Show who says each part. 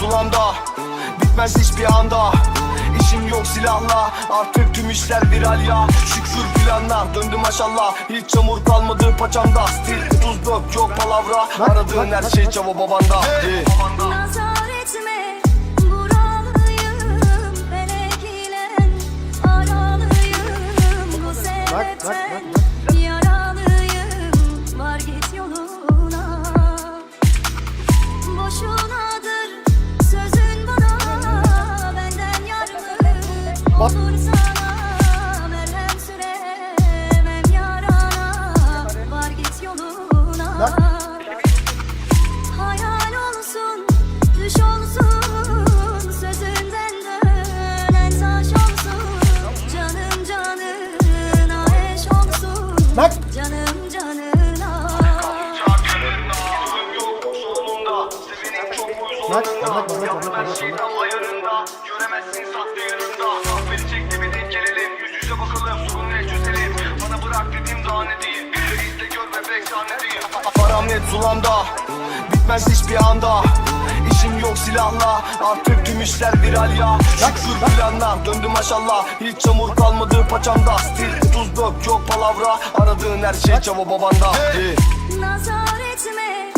Speaker 1: sulamda Bitmez hiçbir anda. İşim yok silahla. Artık tüm işler viral ya. Şükür planlar döndü maşallah Hiç çamur kalmadı paçamda. Stil tuz dök yok palavra. Aradığın her şey çaba babanda. Hey.
Speaker 2: Nazar etme buralıyım. Felek ile aralıyım. Bu sebepten yaralıyım. Var git yoluna. Boşunadır
Speaker 3: Bak.
Speaker 2: Canım canına.
Speaker 3: Bak, bak, bak, bak, bak, bak,
Speaker 1: ayarında Göremezsin saklı yanında Beni çekti bir denk gelelim Yüz yüze bakalım sorun ne çözelim Bana bırak dedim daha ne diyeyim Bir de izle gör bebek sahnedeyim Param net sulamda Bitmez hiçbir anda. İşim yok silahla. Artık tüm işler viral ya. Şükür planlar döndü maşallah. Hiç çamur kalmadı paçamda. Stil tuz dök yok palavra. Aradığın her şey çaba babanda. Hey.
Speaker 2: Nazar etme